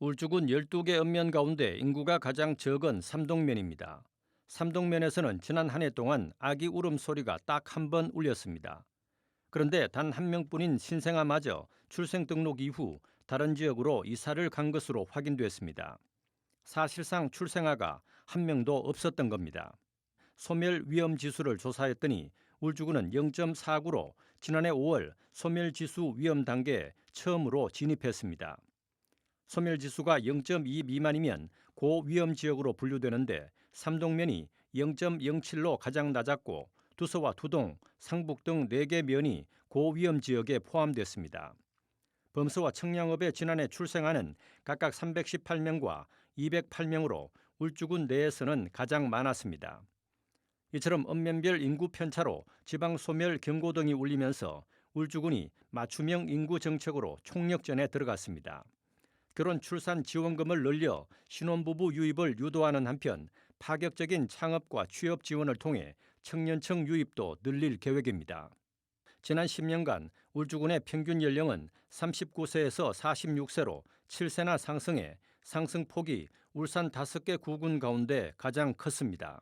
울주군 12개 읍면 가운데 인구가 가장 적은 삼동면입니다. 삼동면에서는 지난 한 해 동안 아기 울음소리가 딱 한 번 울렸습니다. 그런데 단 한 명뿐인 신생아마저 출생 등록 이후 다른 지역으로 이사를 간 것으로 확인됐습니다. 사실상 출생아가 한 명도 없었던 겁니다. 소멸 위험 지수를 조사했더니 울주군은 0.49로 지난해 5월 소멸 지수 위험 단계에 처음으로 진입했습니다. 소멸 지수가 0.2 미만이면 고위험 지역으로 분류되는데 삼동면이 0.07로 가장 낮았고 두서와 두동, 상북 등 4개 면이 고위험 지역에 포함됐습니다. 범서와 청량읍의 지난해 출생아는 각각 318명과 208명으로 울주군 내에서는 가장 많았습니다. 이처럼 읍면별 인구 편차로 지방 소멸 경고 등이 울리면서 울주군이 맞춤형 인구 정책으로 총력전에 들어갔습니다. 결혼 출산 지원금을 늘려 신혼부부 유입을 유도하는 한편 파격적인 창업과 취업 지원을 통해 청년층 유입도 늘릴 계획입니다. 지난 10년간 울주군의 평균 연령은 39세에서 46세로 7세나 상승해 상승폭이 울산 5개 구군 가운데 가장 컸습니다.